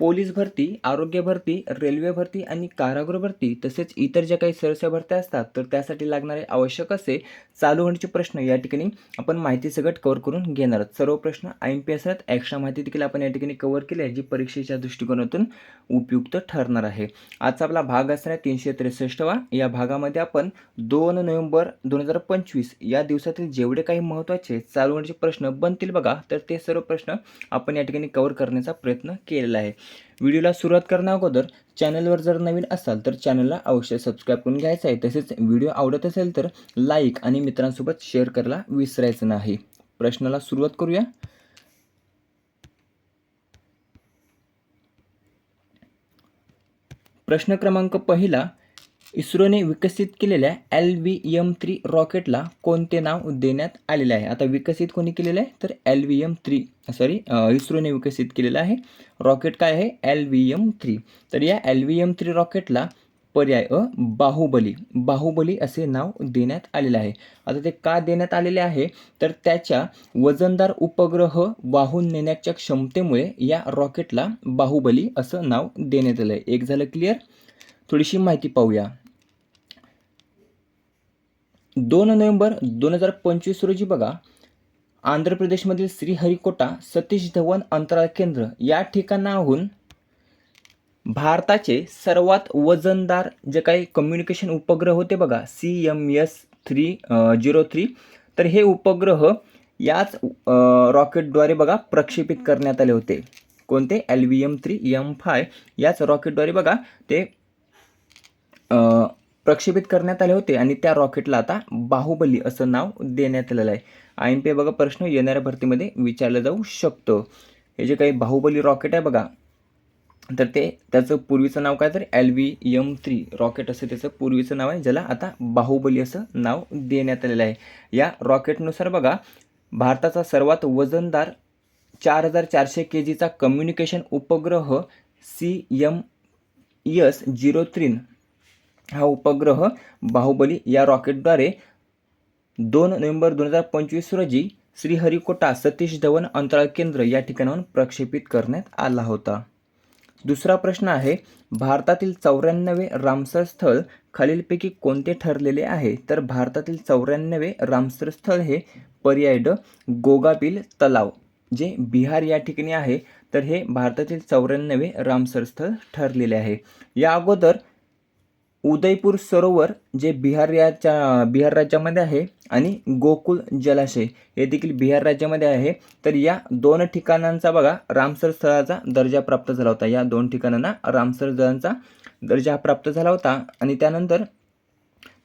Police भरती आरोग्य भरती रेल्वे भरती आणि कारागृह भरती तसेच इतर ज्या काही सरस्य भरत्या असतात तर त्यासाठी लागणारे आवश्यक असे चालू होण्याचे प्रश्न या ठिकाणी आपण माहिती सगळं कव्हर करून घेणार आहोत. सर्व प्रश्न आय एम पी एस आहेत. एक्स्ट्रा माहिती देखील आपण या ठिकाणी कव्हर केली आहे जी परीक्षेच्या दृष्टिकोनातून उपयुक्त ठरणार आहे. आजचा आपला भाग असणार आहे तीनशे त्रेसष्टवा. या भागामध्ये आपण दोन नोव्हेंबर दोन हजार पंचवीस या दिवसातील जेवढे काही महत्त्वाचे चालू होण्याचे प्रश्न बनतील बघा तर ते सर्व प्रश्न आपण या ठिकाणी कव्हर करण्याचा प्रयत्न केलेला आहे. व्हिडिओला सुरुवात करण्या अगोदर चॅनलवर जर नवीन असाल तर चॅनलला अवश्य सबस्क्राईब करून घ्यायचं आहे. तसेच व्हिडिओ आवडत असेल तर लाईक आणि मित्रांसोबत शेअर करायला विसरायचं नाही. प्रश्नाला सुरुवात करूया. प्रश्न क्रमांक पहिला इस्रोने विकसित केलेल्या एल व्ही एम थ्री रॉकेटला कोणते नाव देण्यात आलेले आहे? आता विकसित कोणी केलेलं आहे? तर L V M three sorry इस्रोने विकसित केलेलं आहे. रॉकेट काय आहे? एल व्ही एम थ्री तर या एल व्ही एम थ्री रॉकेटला पर्याय अ बाहुबली. बाहुबली असे नाव देण्यात आलेले आहे. आता ते का देण्यात आलेले आहे? तर त्याच्या वजनदार उपग्रह वाहून नेण्याच्या क्षमतेमुळे या रॉकेटला बाहुबली असं नाव देण्यात आलं आहे एक झालं क्लिअर थोडीशी माहिती पाहूया. दोन नोव्हेंबर दोन हजार पंचवीस रोजी बघा आंध्र प्रदेशमधील श्रीहरिकोटा सतीश धवन अंतराळ केंद्र या ठिकाणाहून भारताचे सर्वात वजनदार जे काही कम्युनिकेशन उपग्रह होते बघा C M S three zero three तर हे उपग्रह याच रॉकेटद्वारे बघा प्रक्षेपित करण्यात आले होते. कोणते? L V M three M five याच रॉकेटद्वारे बघा ते प्रक्षेपित करण्यात आले होते आणि त्या रॉकेटला आता बाहुबली असं नाव देण्यात आलेलं आहे. आय एम पी बघा प्रश्न येणाऱ्या भरतीमध्ये विचारला जाऊ शकतो. हे जे काही बाहुबली रॉकेट आहे बघा तर ते त्याचं पूर्वीचं नाव काय तर? L V M three rocket असं त्याचं पूर्वीचं नाव आहे ज्याला आता बाहुबली असं नाव देण्यात आलेलं आहे. या रॉकेटनुसार बघा भारताचा सर्वात वजनदार चार हजार चारशे के जीचा कम्युनिकेशन उपग्रह C M S zero three हा उपग्रह बाहुबली या रॉकेटद्वारे दोन नोव्हेंबर दोन हजार पंचवीस रोजी श्रीहरिकोटा सतीश धवन अंतराळ केंद्र या ठिकाणाहून प्रक्षेपित करण्यात आला होता. दुसरा प्रश्न आहे भारतातील चौऱ्याण्णवे रामसर स्थळ खालीलपैकी कोणते ठरलेले आहे? तर भारतातील चौऱ्याण्णवे रामसर स्थळ हे पर्याय ड गोगाबिल तलाव जे बिहार या ठिकाणी आहे. तर हे भारतातील चौऱ्याण्णवे रामसर स्थळ ठरलेले आहे. या अगोदर उदयपूर सरोवर जे बिहार याच्या बिहार राज्यामध्ये आहे आणि गोकुल जलाशय हे देखील बिहार राज्यामध्ये आहे. तर या दोन ठिकाणांचा बघा रामसर स्थळाचा दर्जा प्राप्त झाला होता. या दोन ठिकाणांना रामसर स्थळांचा दर्जा प्राप्त झाला होता. आणि त्यानंतर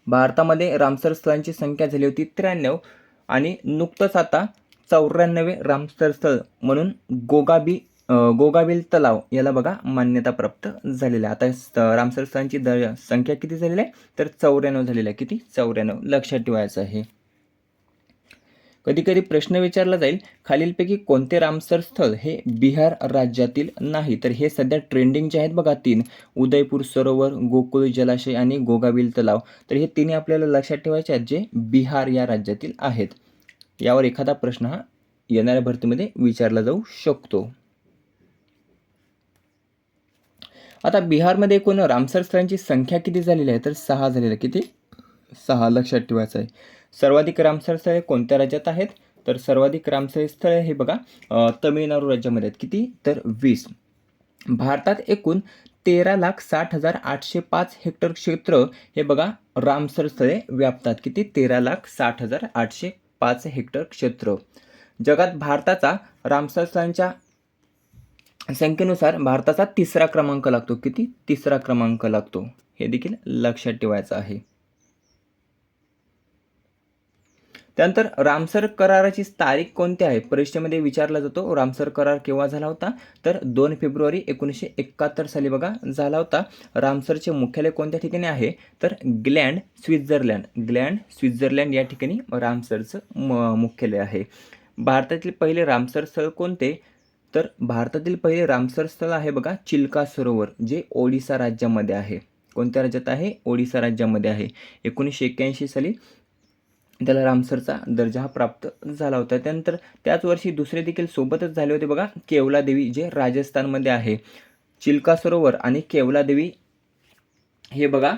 भारतामध्ये रामसर स्थळांची संख्या झाली होती त्र्याण्णव आणि नुकतंच आता चौऱ्याण्णवे रामसर स्थळ म्हणून गोगाबी गोगाविल तलाव याला बघा मान्यता प्राप्त झालेला आहे. आता रामसर स्थळांची द संख्या किती झालेली आहे? तर चौऱ्याण्णव झालेली आहे. किती? चौऱ्याण्णव. लक्षात ठेवायचं आहे. कधी कधी प्रश्न विचारला जाईल खालीलपैकी कोणते रामसर स्थळ हे बिहार राज्यातील नाही? तर हे सध्या ट्रेंडिंग जे आहेत बघा तीन. उदयपूर सरोवर गोकुळ जलाशय आणि गोगाविल तलाव. तर हे तिन्ही आपल्याला लक्षात ठेवायचे आहेत जे बिहार या राज्यातील आहेत. यावर एखादा प्रश्न हा येणाऱ्या भरतीमध्ये विचारला जाऊ शकतो. आता बिहारमध्ये एकूण रामसर स्थळांची संख्या किती झालेली आहे? तर सहा झालेली आहे. किती? सहा. लक्षात ठेवायचं आहे. सर्वाधिक रामसर स्थळे कोणत्या राज्यात आहेत? तर सर्वाधिक रामसर स्थळे हे बघा तमिळनाडू राज्यामध्ये आहेत. किती? तर वीस. भारतात एकूण तेरा लाख साठ हजार आठशे पाच हेक्टर क्षेत्र हे बघा रामसर स्थळे व्यापतात. किती? तेरा लाख साठ हजार आठशे पाच हेक्टर क्षेत्र. जगात भारताचा रामसर स्थळांच्या संख्येनुसार भारताचा तिसरा क्रमांक लागतो. किती? तिसरा क्रमांक लागतो. हे देखील लक्षात ठेवायचं आहे. त्यानंतर रामसर कराराची तारीख कोणती आहे? परीक्षेमध्ये विचारला जातो. रामसर करार केव्हा झाला होता? तर दोन फेब्रुवारी एकोणीसशे एकाहत्तर साली बघा झाला होता. रामसरचे मुख्यालय कोणत्या ठिकाणी आहे? तर ग्लँड स्वित्झर्लंड. ग्लँड स्वित्झर्लंड या ठिकाणी रामसरचं म मुख्यालय आहे. भारतातील पहिले रामसर स्थळ कोणते? तर भारतातील पहिले रामसर स्थळ आहे बघा चिल्का सरोवर जे ओडिसा राज्यामध्ये आहे. कोणत्या राज्यात आहे? ओडिसा राज्यामध्ये आहे. एकोणीसशे एक्क्याऐंशी साली त्याला रामसरचा दर्जा हा प्राप्त झाला होता. त्यानंतर त्याच वर्षी दुसरे देखील सोबतच झाले होते बघा केवला देवी जे राजस्थानमध्ये आहे. चिल्का सरोवर आणि केवला देवी हे बघा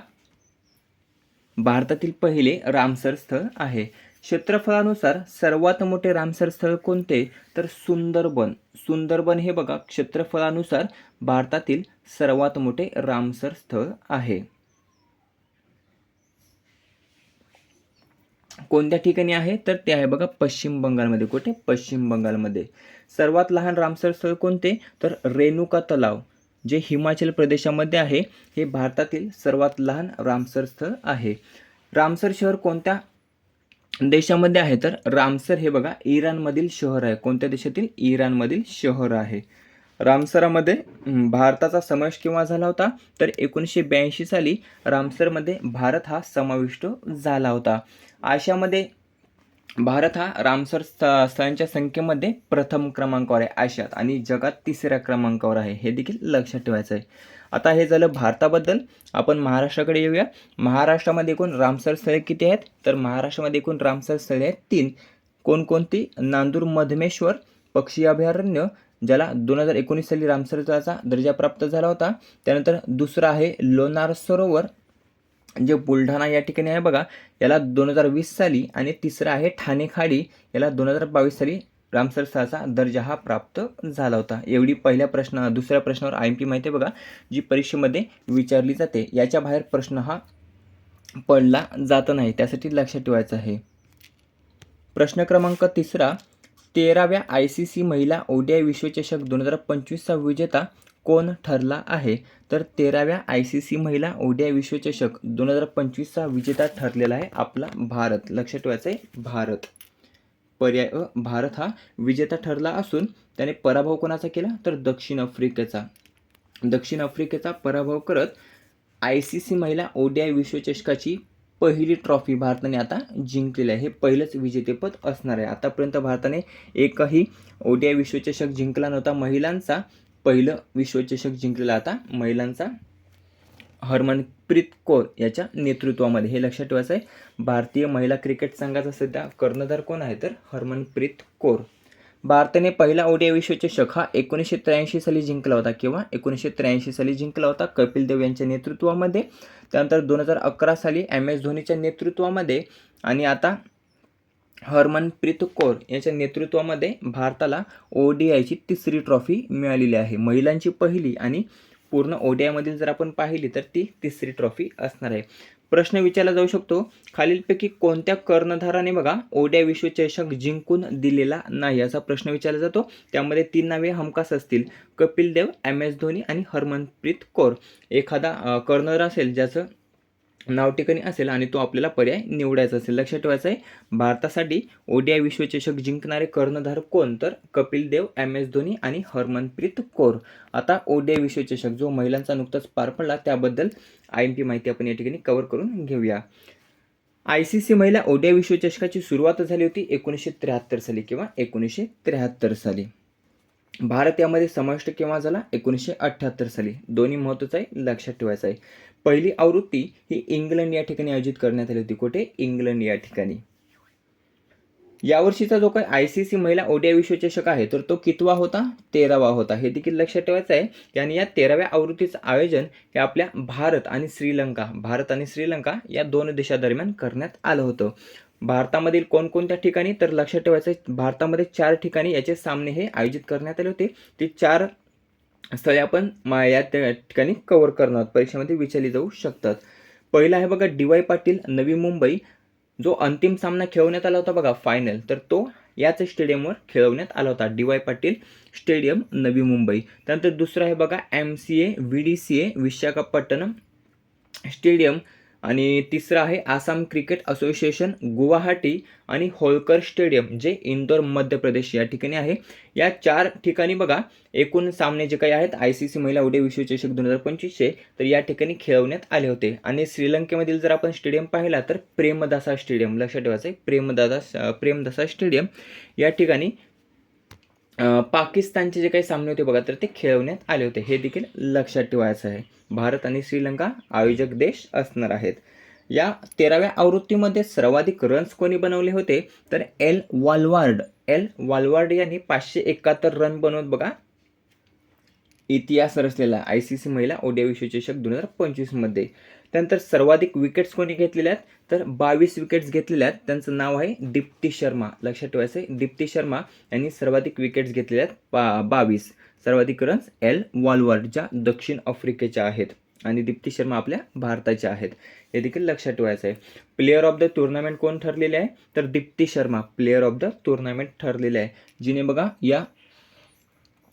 भारतातील पहिले रामसर स्थळ आहे. क्षेत्रफळानुसार सर्वात मोठे रामसर स्थळ कोणते? तर सुंदरबन. सुंदरबन हे बघा क्षेत्रफळानुसार भारतातील सर्वात मोठे रामसर स्थळ आहे. कोणत्या ठिकाणी आहे? तर ते आहे बघा पश्चिम बंगालमध्ये. कुठे? पश्चिम बंगालमध्ये. सर्वात लहान रामसर स्थळ कोणते? तर रेणुका तलाव जे हिमाचल प्रदेशामध्ये आहे हे भारतातील सर्वात लहान रामसर स्थळ आहे. रामसर शहर कोणत्या देशामध्ये आहे तर रामसर हे बघा इराणमधील शहर आहे. कोणत्या देशातील? इराणमधील शहर आहे. रामसरामध्ये भारताचा समावेश केव्हा झाला होता? तर एकोणीसशे ब्याऐंशी साली रामसरमध्ये भारत हा समाविष्ट झाला होता. आशियामध्ये भारत हा रामसर स्थळांच्या संख्येमध्ये प्रथम क्रमांकावर आहे. आशियात आणि जगात तिसऱ्या क्रमांकावर आहे. हे देखील लक्षात ठेवायचं आहे. आता हे झालं भारताबद्दल. आपण महाराष्ट्राकडे येऊया. महाराष्ट्रामध्ये एकूण रामसर स्थळे किती आहेत? तर महाराष्ट्रामध्ये एकूण रामसर स्थळे आहेत तीन. कोणकोणती? नांदूर मधमेश्वर पक्षी अभयारण्य ज्याला दोन हजार एकोणीस साली रामसरचा दर्जा प्राप्त झाला होता. त्यानंतर दुसरं आहे लोणार सरोवर जे बुलढाणा या ठिकाणी आहे बघा. याला दोन हजार वीस साली आणि तिसरं आहे ठाणे खाडी याला दोन हजार बावीस साली रामसरसाचा दर्जा हा प्राप्त झाला होता. एवढी पहिल्या प्रश्न दुसऱ्या प्रश्नावर आय एम पी माहिती आहे बघा जी परीक्षेमध्ये विचारली जाते याच्या बाहेर प्रश्न हा पडला जात नाही. त्यासाठी लक्षात ठेवायचं आहे. प्रश्न क्रमांक तिसरा तेराव्या आय सी सी महिला ओडीआय विश्वचषक दोन हजार पंचवीसचा विजेता कोण ठरला आहे? तर तेराव्या आय सी सी महिला ओडीआय विश्वचषक दोन हजार पंचवीसचा विजेता ठरलेला आहे आपला भारत. लक्षात ठेवायचं आहे भारत. पर्याय भारत हा विजेता ठरला असून त्याने पराभव कोणाचा केला? तर दक्षिण आफ्रिकेचा. दक्षिण आफ्रिकेचा पराभव करत आय सी सी महिला ओडीआय विश्वचषकाची पहिली ट्रॉफी भारताने आता जिंकलेली आहे. हे पहिलंच विजेतेपद असणार आहे. आतापर्यंत भारताने एकही ओडीआय विश्वचषक जिंकला नव्हता. महिलांचा पहिलं विश्वचषक जिंकलेला आता महिलांचा हरमनप्रीत कौर याच्या नेतृत्वामध्ये. हे लक्षात ठेवायचं आहे भारतीय महिला क्रिकेट संघाचा सध्या कर्णधार कोण आहे तर हरमनप्रीत कौर. भारताने पहिला ओडिया विश्वचषक हा एकोणीसशे त्र्याऐंशी साली जिंकला होता किंवा एकोणीसशे त्र्याऐंशी साली जिंकला होता कपिल देव यांच्या नेतृत्वामध्ये. त्यानंतर दोन हजार अकरा साली एम एस धोनीच्या नेतृत्वामध्ये आणि आता हरमनप्रीत कौर यांच्या नेतृत्वामध्ये भारताला ओ डी आयची तिसरी ट्रॉफी मिळालेली आहे. महिलांची पहिली आणि पूर्ण ओडियामधील जर आपण पाहिली तर ती तिसरी ट्रॉफी असणार आहे. प्रश्न विचारला जाऊ शकतो खालीलपैकी कोणत्या कर्णधाराने बघा ओड्या विश्वचषक जिंकून दिलेला नाही असा प्रश्न विचारला जातो. त्यामध्ये तीन नावे हमखास असतील कपिल देव एम एस धोनी आणि हरमनप्रीत कौर. एखादा कर्णधार असेल ज्याचं नाव ठिकाणी असेल आणि तो आपल्याला पर्याय निवडायचा असेल. लक्षात ठेवायचं आहे भारतासाठी ओडीआय विश्वचषक जिंकणारे कर्णधार कोण? तर कपिल देव एम एस धोनी आणि हरमनप्रीत कौर. आता ओडीआय विश्वचषक जो महिलांचा नुकताच पार पडला त्याबद्दल आय एम पी माहिती आपण या ठिकाणी कव्हर करून घेऊया. आय सी सी महिला ओडीआय विश्वचषकाची सुरुवात झाली होती एकोणीसशे त्र्याहत्तर साली किंवा एकोणीसशे त्र्याहत्तर साली. भारत यामध्ये समाविष्ट केव्हा झाला? एकोणीसशे अठ्ठ्याहत्तर साली. दोन्ही महत्त्वाचं आहे लक्षात ठेवायचं आहे. पहिली आवृत्ती ही इंग्लंड या ठिकाणी आयोजित करण्यात आली होती. कुठे? इंग्लंड या ठिकाणी. यावर्षीचा जो काही आय सी सी महिला ओडिया विश्वचषक आहे तर तो कितवा होता? तेरावा होता. हे देखील लक्षात ठेवायचं आहे आणि या तेराव्या आवृत्तीचं आयोजन हे आपल्या भारत आणि श्रीलंका भारत आणि श्रीलंका या दोन देशादरम्यान करण्यात आलं होतं. भारतामधील कोणकोणत्या ठिकाणी? तर लक्षात ठेवायचं आहे, भारतामध्ये चार ठिकाणी याचे सामने हे आयोजित करण्यात आले होते. ते चार स्थळे आपण मा या त्या ठिकाणी कवर करणार आहोत. परीक्षेमध्ये विचारली जाऊ शकतात. पहिला आहे बघा डी वाय पाटील नवी मुंबई. जो अंतिम सामना खेळवण्यात आला होता बघा फायनल तर तो याच स्टेडियमवर खेळवण्यात आला होता. D Y Patil stadium Navi Mumbai. त्यानंतर दुसरं आहे बघा M C A V D C A Visakhapatnam stadium आणि तिसरं आहे आसाम क्रिकेट असोसिएशन गुवाहाटी आणि होळकर स्टेडियम जे इंदोर मध्य प्रदेश या ठिकाणी आहे. या चार ठिकाणी बघा एकूण सामने जे काही आहेत आय सी सी महिला उडे विश्वचषक दोन हजार पंचवीसचे तर या ठिकाणी खेळवण्यात आले होते. आणि श्रीलंकेमधील जर आपण स्टेडियम पाहिला तर प्रेमदासा स्टेडियम लक्षात ठेवायचं आहे प्रेमदादा प्रेमदासा स्टेडियम या ठिकाणी पाकिस्तानचे जे काही सामने होते बघा तर ते खेळवण्यात आले होते. हे देखील लक्षात ठेवायचं आहे. भारत आणि श्रीलंका आयोजक देश असणार आहेत. या तेराव्या आवृत्तीमध्ये सर्वाधिक रन्स कोणी बनवले होते? तर एल वालवार्ड. एल वालवार्ड यांनी पाचशे एकाहत्तर रन बनवत बघा इतिहास रचलेला आय सी सी महिला ओडिया विश्वचषक दोन हजार पंचवीसमध्ये त्यानंतर सर्वाधिक विकेट्स कोणी घेतलेल्या आहेत तर बावीस विकेट्स घेतलेल्या आहेत त्यांचं नाव आहे दीप्ती शर्मा. लक्षात ठेवायचं आहे दीप्ती शर्मा यांनी सर्वाधिक विकेट्स घेतलेल्या आहेत बा बावीस. सर्वाधिक रन्स एल वॉलवर्ड ज्या दक्षिण आफ्रिकेच्या आहेत. आणि दीप्ती शर्मा आपल्या भारताच्या आहेत. हे देखील लक्षात ठेवायचं आहे प्लेअर ऑफ द टुर्नामेंट कोण ठरलेले आहे? तर Deepti Sharma player of the tournament ठरलेले आहे. जिने बघा या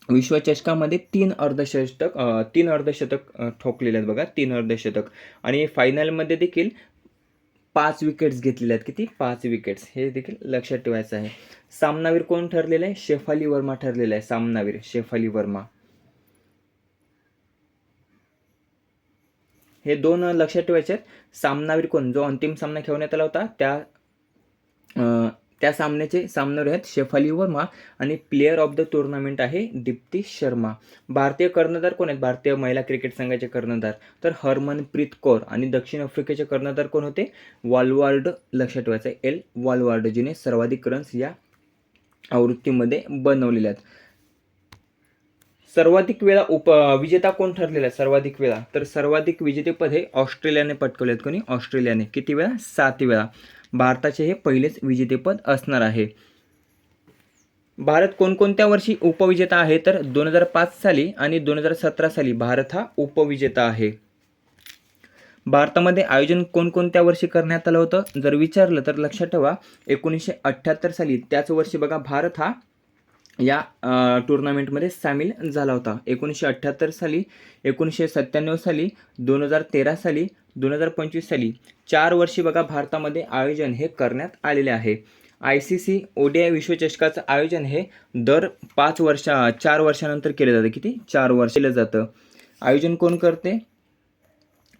विश्वचषकामध्ये तीन अर्धशतक तीन अर्धशतक ठोकलेले आहेत बघा तीन अर्धशतक. आणि फायनलमध्ये देखील पाच विकेट्स घेतलेल्या आहेत. किती? पाच विकेट्स हे देखील लक्षात ठेवायचं आहे. सामनावीर कोण ठरलेलं आहे? शेफाली वर्मा ठरलेला आहे. सामनावीर शेफाली वर्मा. हे दोन लक्षात ठेवायचे आहेत. सामनावीर कोण? जो अंतिम सामना खेळवण्यात आला होता त्या त्या सामन्याचे सामनावीर आहेत शेफाली वर्मा आणि प्लेअर ऑफ द टुर्नामेंट आहे दीप्ती शर्मा. भारतीय कर्णधार कोण आहेत? भारतीय महिला क्रिकेट संघाचे कर्णधार. तर हरमनप्रीत कौर आणि दक्षिण आफ्रिकेचे कर्णधार कोण होते? वॉलवार्ड. लक्षात ठेवायचं आहे एल वॉलवार्ड जिने सर्वाधिक रन्स या आवृत्तीमध्ये बनवलेले आहेत. सर्वाधिक वेळा उप विजेता कोण ठरलेला आहे सर्वाधिक वेळा. तर सर्वाधिक विजेतेपद हे ऑस्ट्रेलियाने पटकवले आहेत कोणी? ऑस्ट्रेलियाने. किती वेळा? सात वेळा. भारताचे हे पहिलेच विजेतेपद असणार आहे. भारत कोणकोणत्या वर्षी उपविजेता आहे तर दोन हजार पाच साली आणि दोन हजार सतरा साली भारत हा उपविजेता आहे. भारतामध्ये आयोजन कोणकोणत्या वर्षी करण्यात आलं होतं? जर विचारलं तर लक्षात ठेवा एकोणीसशे अठ्ठ्याहत्तर साली त्याच वर्षी बघा भारत हा या टूर्नामेंटमध्ये टुर्नामेंटमध्ये सामील झाला होता. एकोणीसशे अठ्ठ्याहत्तर साली एकोणीसशे सत्त्याण्णव साली दोन हजार तेरा साली दोन हजार पंचवीस साली चार वर्षी बघा भारतामध्ये आयोजन हे करण्यात आलेले आहे. I C C O D I विश्वचषकाचं आयोजन हे दर पाच वर्षा चार वर्षानंतर केलं जातं. किती? चार वर्ष केलं जातं. आयोजन कोण करते?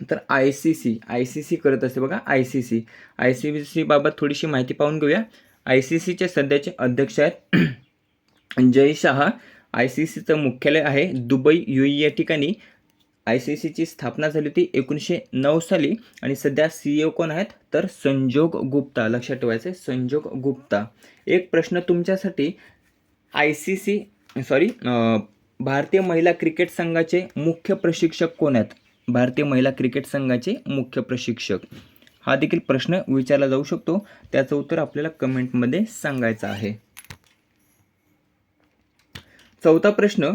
तर I C C I C C करत असते बघा I C C. I C सीबाबत थोडीशी माहिती पाहून घेऊया. आय सी सीचे सध्याचे अध्यक्ष आहेत जय शहा आय सी सीचं मुख्यालय आहे दुबई यू या ठिकाणी. आय सी सीची स्थापना झाली होती एकोणीसशे नऊ साली आणि सध्या सी ओ कोण आहेत? तर संजोग गुप्ता. लक्षात ठेवायचं आहे संजोग गुप्ता. एक प्रश्न तुमच्यासाठी. आय सी सी सॉरी भारतीय महिला क्रिकेट संघाचे मुख्य प्रशिक्षक कोण आहेत? भारतीय महिला क्रिकेट संघाचे मुख्य प्रशिक्षक. हा देखील प्रश्न विचारला जाऊ शकतो. त्याचं उत्तर आपल्याला कमेंटमध्ये सांगायचं आहे. चौथा प्रश्न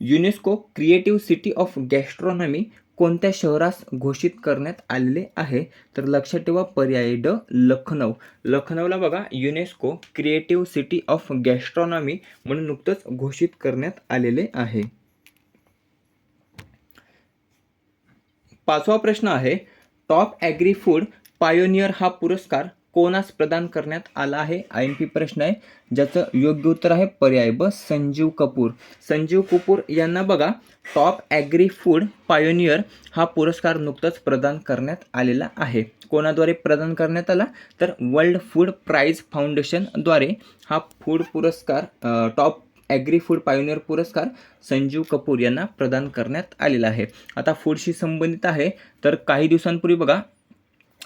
UNESCO creative city of gastronomy कोणत्या शहरास घोषित करण्यात आलेले आहे? तर लक्षात ठेवा पर्याय ड लखनौ. लखनौला बघा UNESCO creative city of gastronomy म्हणून नुकतंच घोषित करण्यात आलेले आहे. पाचवा प्रश्न आहे टॉप ॲग्री फूड पायोनियर हा पुरस्कार कोणास प्रदान करण्यात आला आहे? आय एम पी प्रश्न आहे ज्याचं योग्य उत्तर आहे पर्याय ब संजीव कपूर. संजीव कपूर यांना बघा टॉप ॲग्री फूड पायोनियर हा पुरस्कार नुकताच प्रदान करण्यात आलेला आहे. कोणाद्वारे प्रदान करण्यात आला? तर वर्ल्ड फूड प्राईज फाउंडेशनद्वारे हा फूड पुरस्कार टॉप ॲग्री फूड पायोनियर पुरस्कार संजीव कपूर यांना प्रदान करण्यात आलेला आहे. आता फूडशी संबंधित आहे तर काही दिवसांपूर्वी बघा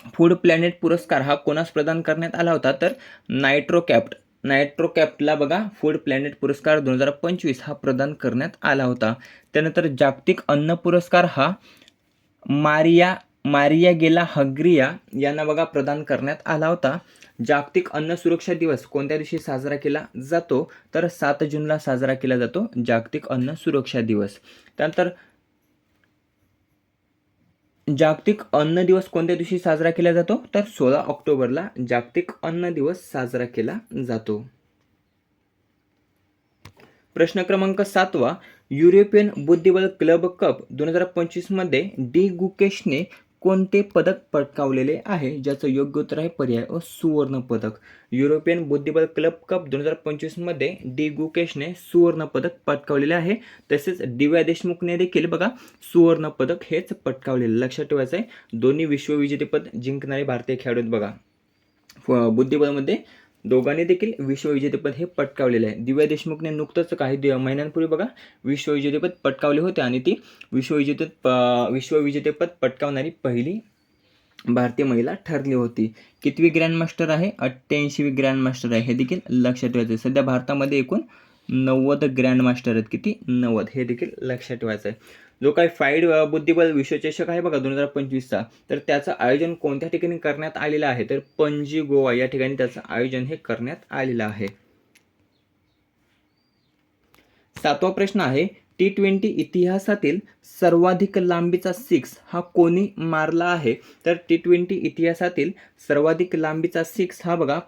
फूड प्लॅनेट पुरस्कार हा कोणास प्रदान करण्यात आला होता? तर नायट्रोकॅप्ट नायट्रोकॅप्टला बघा फूड प्लॅनेट पुरस्कार दोन हजार पंचवीस हा प्रदान करण्यात आला होता. त्यानंतर जागतिक अन्न पुरस्कार हा मारिया मारिया गेला हग्रिया यांना बघा प्रदान करण्यात आला होता. जागतिक अन्न सुरक्षा दिवस कोणत्या दिवशी साजरा केला जातो? तर सात जूनला साजरा केला जातो जागतिक अन्न सुरक्षा दिवस. त्यानंतर जागतिक अन्न दिवस कोणत्या दिवशी साजरा केला जातो? तर सोळा ऑक्टोबरला जागतिक अन्न दिवस साजरा केला जातो. प्रश्न क्रमांक सातवा युरोपियन बुद्धिबळ क्लब कप दोन हजार पंचवीसमध्ये डी गुकेशने कोणते पदक पटकावलेले आहे ज्याचं योग्य उत्तर आहे पर्याय व सुवर्ण पदक. युरोपियन बुद्धिबळ क्लब कप दोन हजार पंचवीसमध्ये डी गुकेशने सुवर्ण पदक पटकावलेले आहे. तसेच दिव्या देशमुखने देखील बघा सुवर्ण पदक हेच पटकावलेलं. लक्षात ठेवायचं आहे दोन्ही विश्वविजेतेपद जिंकणारे भारतीय खेळाडू बघा. फ- बुद्धिबळमध्ये दोघांनी देखील विश्वविजेतेपद हे पटकावलेलं आहे. दिव्या देशमुखने नुकतंच काही दि महिन्यांपूर्वी बघा विश्वविजेतेपद पटकावले होते आणि ती विश्वविजेते प- विश्वविजेतेपद पटकावणारी पहिली भारतीय महिला ठरली होती. कितवी ग्रँडमास्टर आहे? अठ्ठ्याऐंशीवी ग्रँडमास्टर आहे. हे देखील लक्षात ठेवायचं आहे. सध्या भारतामध्ये एकूण नव्वद ग्रँडमास्टर आहेत. किती? नव्वद. हे देखील लक्षात ठेवायचं आहे. जो काही फाईड बुद्धिबल बुद्धिबळ विश्वचषक आहे बघा दोन हजार पंचवीसचा तर त्याचं आयोजन कोणत्या ठिकाणी करण्यात आलेलं आहे? तर पणजी गोवा या ठिकाणी त्याचं आयोजन हे करण्यात आलेलं आहे. सातवा प्रश्न आहे टी ट्वेंटी इतिहासातील सर्वाधिक लांबीचा सिक्स हा कोणी मारला आहे? तर टी ट्वेंटी इतिहासातील सर्वाधिक लांबीचा सिक्स हा बघा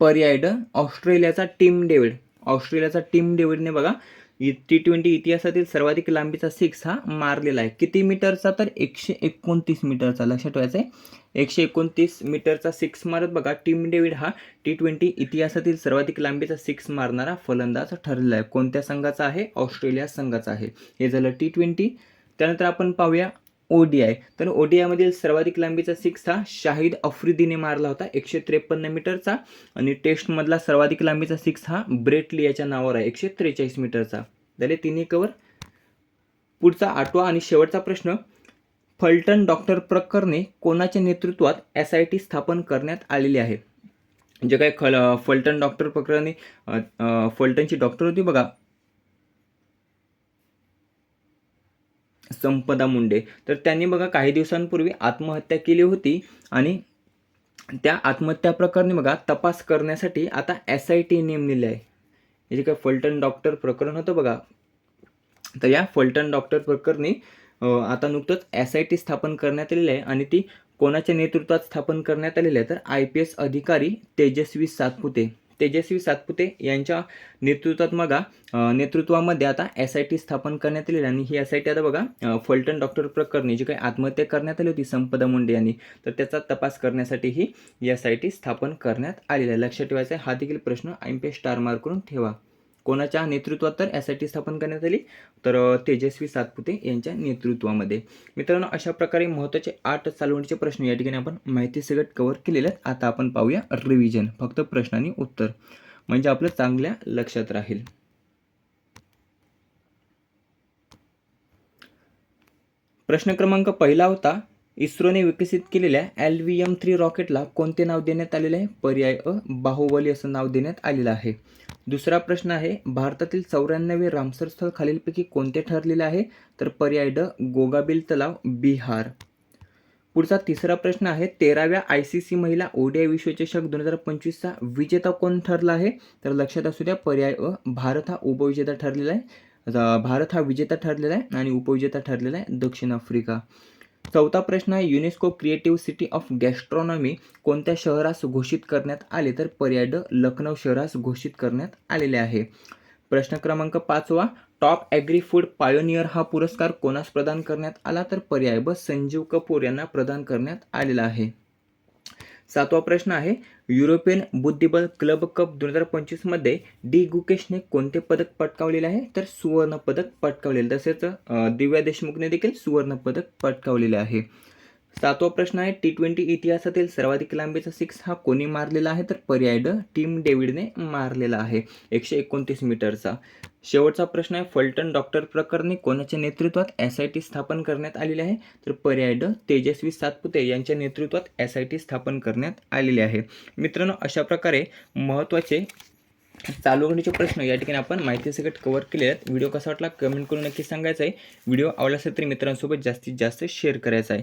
पर्यायड ऑस्ट्रेलियाचा टीम डेव्हिड ऑस्ट्रेलियाचा टीम डेव्हिडने बघा टी ट्वेंटी इतिहासातील सर्वाधिक लांबीचा सिक्स हा मारलेला आहे. किती मीटरचा? तर एकशे एकोणतीस मीटरचा. लक्षात ठेवायचं आहे एकशे एकोणतीस मीटरचा सिक्स मारत बघा टीम डेव्हिड हा टी ट्वेंटी इतिहासातील सर्वाधिक लांबीचा सिक्स मारणारा फलंदाज ठरलेला आहे. कोणत्या संघाचा आहे? ऑस्ट्रेलिया संघाचा आहे. हे झालं टी ट्वेंटी त्यानंतर आपण पाहूया ओडीआय. तर ओडीआयमधील सर्वाधिक लांबीचा सिक्स हा शाहिद अफ्रिदीने मारला होता एकशे त्रेपन्न मीटरचा. आणि टेस्टमधला सर्वाधिक लांबीचा सिक्स हा ब्रेटली याच्या नावावर आहे एकशे त्रेचाळीस मीटरचा. झाले तिन्ही कवर पुढचा आठवा आणि शेवटचा प्रश्न फलटण डॉक्टर प्रकरणे कोणाच्या नेतृत्वात एस आय टी स्थापन करण्यात आलेली आहे? जे काय खल फलटण डॉक्टर प्रकरणे फलटणची डॉक्टर होती बघा संपदा मुंडे. तर त्यांनी बघा काही दिवसांपूर्वी आत्महत्या केली होती आणि त्या आत्महत्या प्रकरणी बघा तपास करण्यासाठी आता एस आय टी नेमलेली आहे हे जे काय फलटण डॉक्टर प्रकरण होतं बघा तर या फलटण डॉक्टर प्रकरणी आता नुकतंच एस आय टी स्थापन करण्यात आलेली आहे आणि ती कोणाच्या नेतृत्वात स्थापन करण्यात आलेली आहे? तर आय पी एस अधिकारी तेजस्वी सातपुते. तेजस्वी सातपुते यांच्या नेतृत्वात बघा नेतृत्वामध्ये आता एस आय टी स्थापन करण्यात आलेली आणि ही एस आय टी आता बघा फलटण डॉक्टर प्रकरणी जी काही आत्महत्या करण्यात आली होती संपदा मुंडे यांनी तर त्याचा तपास करण्यासाठी ही एस आय टी स्थापन करण्यात आलेली आहे. लक्षात ठेवायचा आहे हा देखील प्रश्न एम पी स्टार मार्क करून ठेवा. कोणाच्या नेतृत्वात तर एस आय टी स्थापन करण्यात आली? तर तेजस्वी सातपुते यांच्या नेतृत्वामध्ये. मित्रांनो अशा प्रकारे महत्त्वाचे आठ चालवणीचे प्रश्न या ठिकाणी आपण माहिती सगळं कव्हर केलेले आहेत. आता आपण पाहूया रिव्हिजन फक्त प्रश्न आणि उत्तर. म्हणजे आपलं चांगल्या लक्षात राहील. प्रश्न क्रमांक पहिला होता इस्रोने विकसित केलेल्या एल व्ही एम थ्री रॉकेटला कोणते नाव देण्यात आलेले आहे? पर्याय अ बाहुबली असं नाव देण्यात आलेलं आहे. दुसरा प्रश्न आहे भारतातील चौऱ्याण्णवे रामसर स्थळ खालीलपैकी कोणते ठरलेले आहे? तर पर्याय ड गोगाबिल तलाव बिहार. पुढचा तिसरा प्रश्न आहे तेराव्या आय सी सी महिला ओडिया विश्वचषक दोन हजार पंचवीसचा विजेता कोण ठरला आहे? तर लक्षात असू द्या पर्याय अ भारत हा उपविजेता ठरलेला आहे. भारत हा विजेता ठरलेला आहे आणि उपविजेता ठरलेला आहे दक्षिण आफ्रिका. चौथा प्रश्न आहे UNESCO creative city of gastronomy कोणत्या शहरास घोषित करण्यात आले? तर पर्याय ड लखनौ शहरास घोषित करण्यात आलेले आहे. प्रश्न क्रमांक पाचवा टॉप ॲग्री फूड पायोनियर हा पुरस्कार कोणास प्रदान करण्यात आला? तर पर्याय ब संजीव कपूर यांना प्रदान करण्यात आलेला आहे. सातवा प्रश्न आहे युरोपियन बुद्धिबळ क्लब कप दोन हजार पंचवीसमध्ये डी गुकेशने कोणते पदक पटकावलेले आहे? तर सुवर्ण पदक पटकावलेले तसेच दिव्या देशमुखने देखील सुवर्ण पदक पटकावलेले आहे. सातवा प्रश्न आहे टी ट्वेंटी इतिहासातील सर्वाधिक लांबीचा सिक्स हा कोणी मारलेला आहे? तर पर्याय ड टीम डेव्हिडने मारलेला आहे एकशे एकोणतीस मीटरचा. शेवटचा प्रश्न आहे फलटण डॉक्टर प्रकरणी कोणाच्या नेतृत्वात एस आय टी स्थापन करण्यात आलेली आहे? तर पर्याय ड तेजस्वी सातपुते यांच्या नेतृत्वात एस आय टी स्थापन करण्यात आलेली आहे. मित्रांनो अशा प्रकारे महत्त्वाचे चालू घडीचे प्रश्न या ठिकाणी आपण माहिती सगळं कव्हर केले आहेत. व्हिडिओ कसा वाटला कमेंट करून नक्की सांगायचं आहे. व्हिडिओ आवडला असेल तर मित्रांसोबत जास्तीत जास्त शेअर करायचा आहे.